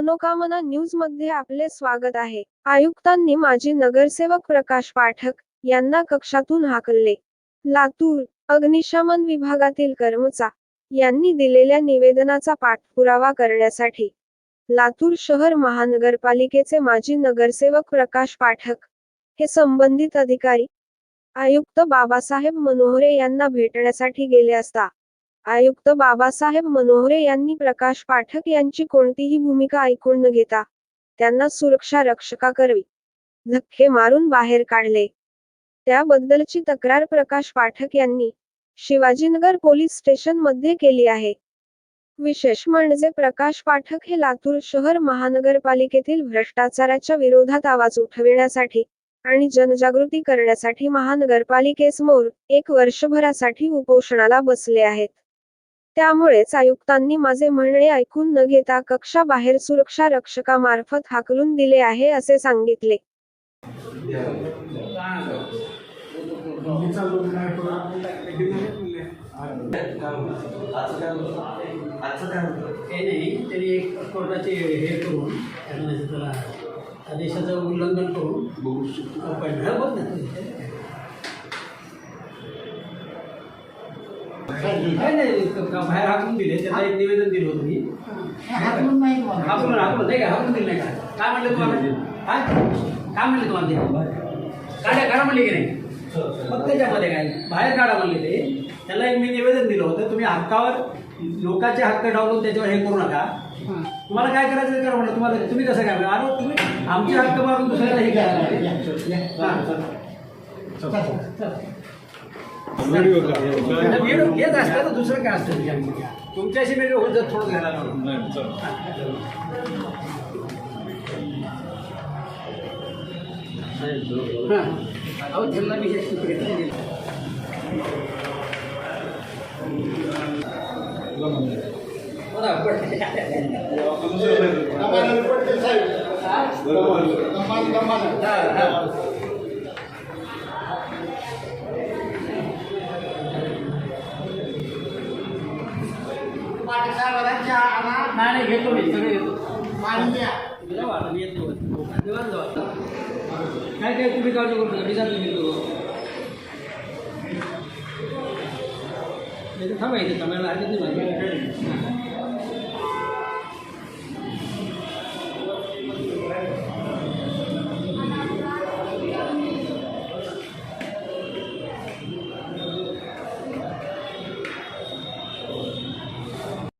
मनोकामना न्यूजमध्ये आपले स्वागत आहे. आयुक्तांनी माजी नगरसेवक प्रकाश पाठक यांना कक्षातून हाकलले. लातूर अग्निशमन विभागातील कर्मचा यांनी दिलेल्या निवेदनाचा पाठपुरावा करण्यासाठी लातूर शहर महानगरपालिकेचे माजी नगरसेवक प्रकाश पाठक हे संबंधित अधिकारी आयुक्त बाबासाहेब मनोहरे यांना भेटण्यासाठी गेले असता आयुक्त बाबासाहेब मनोहरे यांनी प्रकाश पाठक यांची कोणतीही भूमिका ऐकून न घेता त्यांना सुरक्षा रक्षका करवी. धक्के मारून बाहेर काढले. त्याबद्दलची तक्रार प्रकाश पाठक यांनी शिवाजीनगर पोलीस स्टेशनमध्ये केली आहे. विशेष म्हणजे प्रकाश पाठक हे लातूर शहर महानगरपालिकेतील भ्रष्टाचाराच्या विरोधात आवाज उठविण्यासाठी आणि जनजागृती करण्यासाठी महानगरपालिकेसमोर एक वर्षभरासाठी उपोषणाला बसले आहेत. त्यामुळेच आयुक्तांनी माझे म्हणणे ऐकून न घेता कक्षा बाहेर सुरक्षा रक्षकामार्फत हाकलून दिले आहे असे सांगितले. आदेशाचं उल्लंघन करून बघू शकतो. नाही क- बाहेर हाकून दिले त्याला एक निवेदन दिलं होतं मी. हाकून हाकून नाही का हाकून दिलं नाही का? काय म्हणलं तुम्हाला? काय काय म्हणले तुम्हाला ते? काढा काढा म्हणले की नाही? मग त्याच्यामध्ये काय? बाहेर काढा म्हणले ते. त्याला एक मी निवेदन दिलं होतं तुम्ही हक्कावर लोकांचे हक्क डावलून त्याच्यावर हे करू नका. तुम्हाला काय करायचं ते करा म्हणलं. तुम्हाला तुम्ही कसं काय म्हणलं? अरे तुम्ही आमचे हक्क मारून दुसऱ्याला हे करा व्हिडिओ घेत दुसरं काय असतं त्याच्यामध्ये? तुमच्याशी मी होत जात थोडं घ्यायला. हां. अहो, त्यांना मी हे. नाही नाही घेतो मी सगळे घेतो तुला मी येतो. जाऊ. काय काय तुम्ही काळजी करू नका मी जातो घेतो नाही तर थांबा इथे थांबायला हरकत नाही माझी